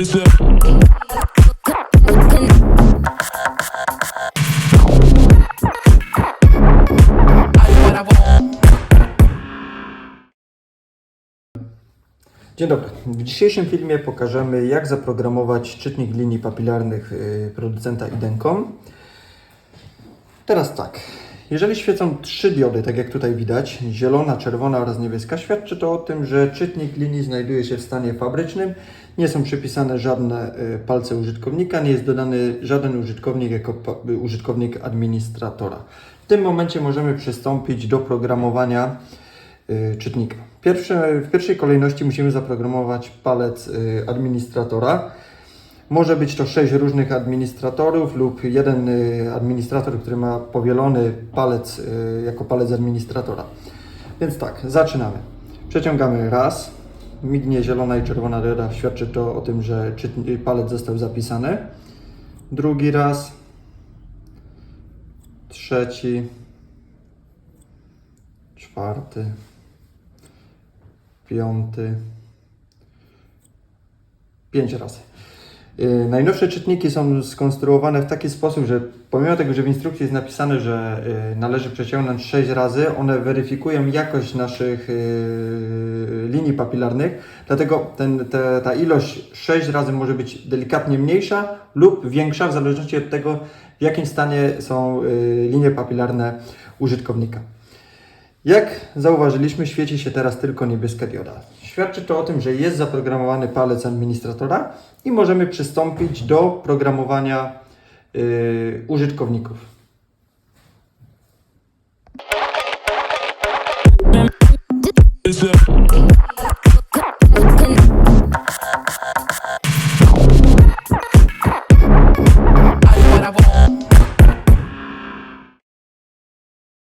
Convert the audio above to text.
Dzień dobry. W dzisiejszym filmie pokażemy jak zaprogramować czytnik linii papilarnych y, producenta Idencom. Teraz tak. Jeżeli świecą trzy diody, tak jak tutaj widać, zielona, czerwona oraz niebieska, świadczy to o tym, że czytnik linii znajduje się w stanie fabrycznym, nie są przypisane żadne y, palce użytkownika, nie jest dodany żaden użytkownik jako y, użytkownik administratora. W tym momencie możemy przystąpić do programowania y, czytnika. Pierwsze, w pierwszej kolejności musimy zaprogramować palec administratora. Może być to sześć różnych administratorów lub jeden y, administrator, który ma powielony palec y, jako palec administratora. Więc tak, zaczynamy. Przeciągamy raz. Mignie zielona i czerwona dioda. Świadczy to o tym, że czytni- palec został zapisany. Drugi raz. Trzeci. Czwarty. Piąty. Pięć razy. Yy, Najnowsze czytniki są skonstruowane w taki sposób, że pomimo tego, że w instrukcji jest napisane, że yy, należy przeciągnąć 6 razy, one weryfikują jakość naszych yy, linii papilarnych, dlatego ten, te, ta ilość 6 razy może być delikatnie mniejsza lub większa, w zależności od tego, w jakim stanie są linie papilarne użytkownika. Jak zauważyliśmy, świeci się teraz tylko niebieska dioda. Świadczy to o tym, że jest zaprogramowany palec administratora i możemy przystąpić do programowania yy, użytkowników.